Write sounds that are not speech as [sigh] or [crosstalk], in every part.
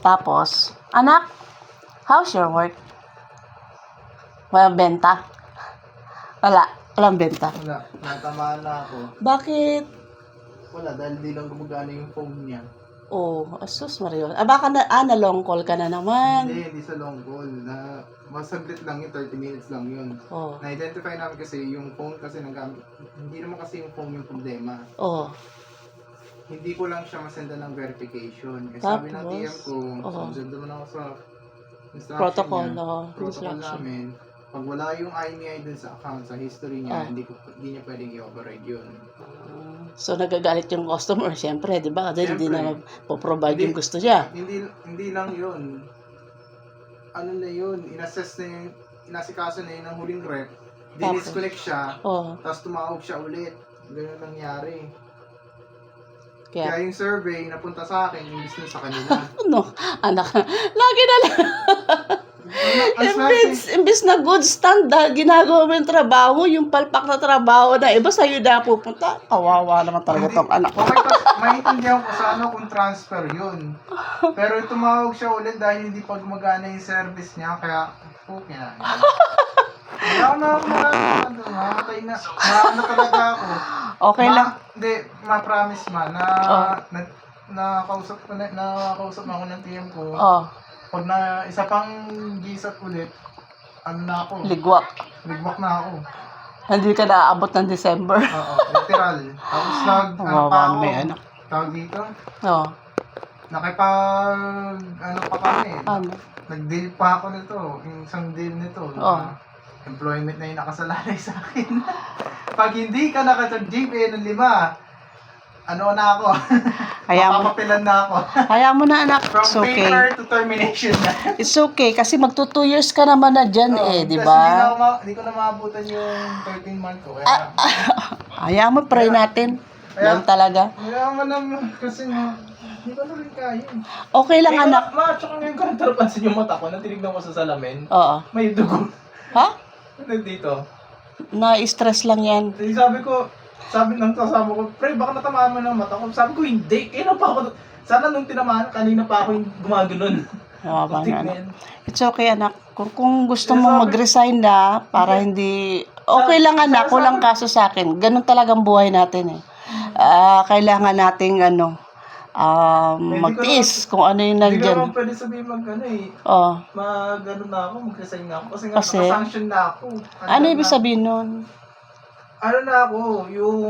Tapos, anak, how's your work? Walang benta? Wala. Walang benta. Wala, natamaan na ako. Bakit? Wala, dahil di lang gumagana yung phone niya. Oh, asus Mario. Ah, baka na, ah, na long call ka na naman. Hindi, hindi sa long call. Na, masaglit lang yun, 30 minutes lang yun. Oh, Na-identify namin kasi yung phone kasi nagamit. Hindi naman kasi yung phone yung problema. oh, Hindi ko lang siya masenda ng verification. Kasi sabi ng Tapos? TM ko, Oo. send naman ako sa instruction protocol, niya. oh, protocol instruction. namin. Pag wala yung IMEI dun sa account, sa history niya, Ah. hindi, ko, hindi niya pwedeng i-override yun. So, nagagalit yung customer, [laughs] siyempre, di ba? Kasi hindi Siyempre. na po-provide Hindi. yung gusto niya. Hindi hindi lang yun. Ano na yun, inassess na yun, inasikaso na yun ng huling rep. Dinisconnect siya, Oh, tapos tumawag siya ulit. Ganun nangyari. Kaya, Kaya yung survey napunta sa akin, imbis na sa kanila. [laughs] ano, anak, lagi na lang. Ang Imbis, imbis na good standard, ginagawa mo yung trabaho, yung palpak na trabaho na iba sa'yo na pupunta. Kawawa naman talaga tong anak. Okay, maintindihan ko sa ano kung transfer yun. Pero tumawag siya ulit dahil hindi pa gumagana yung service niya, kaya okay na. [laughs] Wala na ako magagawa Mamatay na. Maano talaga ako. [laughs] Okay Ma- lang. Hindi, ma-promise ma na, Oh. na nakausap ko na, na ako ng team ko. Oh, Pag na isa pang gisat ulit, ano na ako, ligwak. ligbak na ako. Hindi ka naaabot ng December. [laughs] Oo, literal. Tapos nag, [laughs] ano pa ako, may anak. tawag dito, Oh, nakipag, ano pa kami, ano? nag-deal pa ako nito, yung isang deal nito. Oh. na employment na yung nakasalalay sa akin. [laughs] Pag hindi ka nakatag-GPA ng lima, ano na ako, [laughs] Kaya mo, papapilan na ako. [laughs] kaya mo na anak. From It's okay. paper to termination na. It's okay kasi magto 2 years ka naman na dyan eh, di kasi Hindi, na ba? ako ma- hindi ko na maabutan yung 13 month ko. Kaya, Kaya mo, pray natin. Kaya- Yan talaga. kaya mo naman kasi nga, hindi ko na rin kaya. eh. Okay lang Hindi ko anak. na- Ma, tsaka ngayon ko nagtarapansin yung mata ko. Nang tinignan ko sa salamin, Oo. may dugo. Ha? Ano dito? Na-stress lang yan. Eh, sabi ko, sabi ng kasama ko, pre, baka natamaan mo ng mata ko. Sabi ko, hindi. Kailan pa ako, sana nung tinamaan, kanina pa ako yung gumaganon. Na na anak. It's okay anak. Kung, kung gusto Kaya mo mag-resign na para hindi... Okay lang anak, walang kaso sa akin. Ganun talagang buhay natin eh. Ah, kailangan nating ano, um, magtiis kung ano yung Hindi ko nandyan. naman pwede sabihin mag, ano eh, Oh. mag, ano na ako, mag-resign na ako. Kasi nga, Kasi? nakasanction na ako. Ano na- ibig sabihin nun? Ano na ako, yung,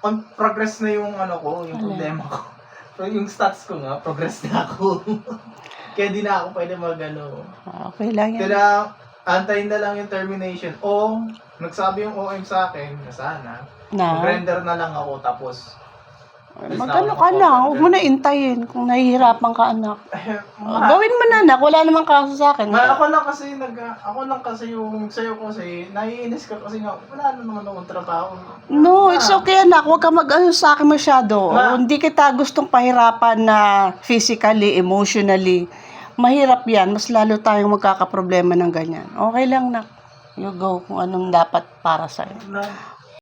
on progress na yung ano ko, yung Alin? problema ko. [laughs] So, yung stats ko nga, progress na ako. [laughs] Kaya di na ako pwede mag, ano, Ah, Okay lang yan. Kaya antayin na lang yung termination. O, nagsabi yung OM sa akin na sana, Na, mag-render na lang ako tapos mag-ano ka na, huwag mo na intayin kung nahihirapan ka anak. Ah, Gawin mo na anak, wala namang kaso sa akin. Ma, ako lang kasi nag ako lang kasi yung sa'yo kasi naiinis ka kasi nga wala na naman akong trabaho. No, it's okay anak. Huwag ka mag-ano sa akin masyado. Ma- Hindi kita gustong pahirapan na physically, emotionally. Mahirap yan. Mas lalo tayong magkakaproblema ng ganyan. Okay lang na. You go kung anong dapat para sa'yo. Na,